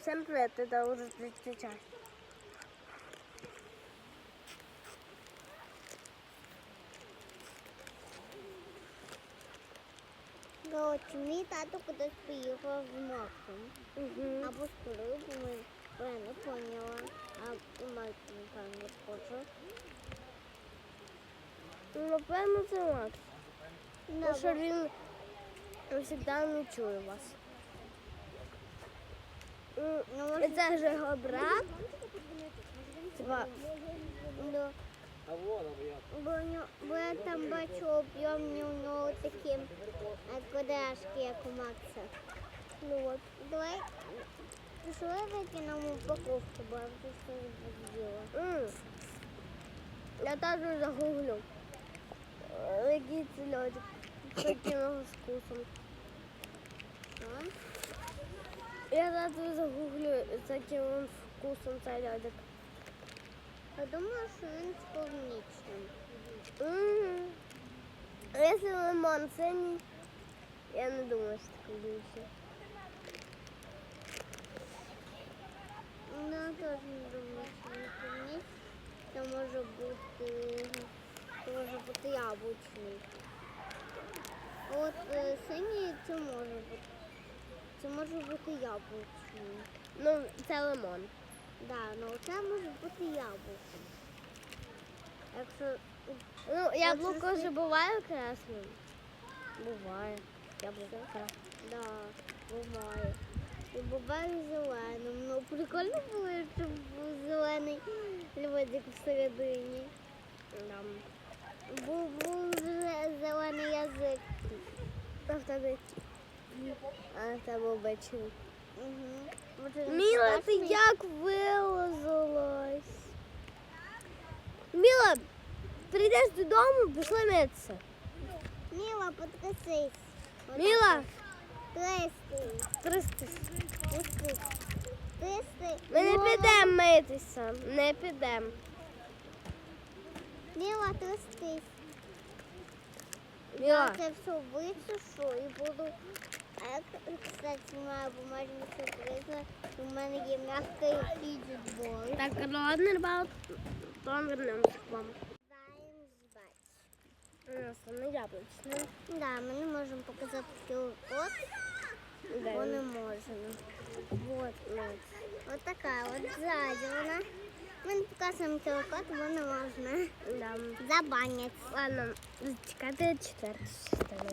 Всем привет, это уже третья часть. Коротше, мій тато кудись поїхав з Максом. Угу. Або з Кирою, бо ми бо я не поняла. А і Макс, напевно, схоже. Напевно, це Макс. Да, Тому що він завжди не чує вас. Ну, це ж його брат. Типа, да. А вон. Бо, бо я там бачу об'ємні у нього такі е, кудряшки, як у Макса. ну от. Давай, пішли викинемо упаковку, бо я вже щось з'їла. М. Я теж загуглю. Який це льодик. Таким вкусом. Я завтра загуглю, з яким вкусом цей льодик. Я думаю, що він з полуничним. М. Якщо лимон синій, я не думаю, що таке більше. Ну, я теж не думаю, що він полуничний. Це може бути, це може бути яблучний. От е, синій це може бути. Це може бути яблучний. Ну, це лимон. Да, ну це може бути яблуко. Якщо Ну, яблуко ж буває красним. Буває. Яблуко красне. да, буває. І буває зеленим. Ну прикольно було, щоб був зелений льодик всередині. Там. Був, був зелений язик. А в тебе. А в тебе обичний. Угу. Міла, ти як вилазилась? Міла, прийдеш додому, пішли митися. Міла, потрясись. Міла. Трястись. Трястись. Ми не підемо митися. Не підемо. Міла, трястись. Я це все висушу і буду. А як, кстати, моя бумажна сюрприза, у мене є м'який фіджетбол. так, ладно, ребят, потом вернемся к вам. Даємо збать. У нас там не яблучне. Да, ми не можемо показати QR-код, бо не можемо. Вот, ну, от така от ззаді вона. Ми не показуємо QR-код, бо не можна. Да. Забанять. Ладно, чекайте четверту частину.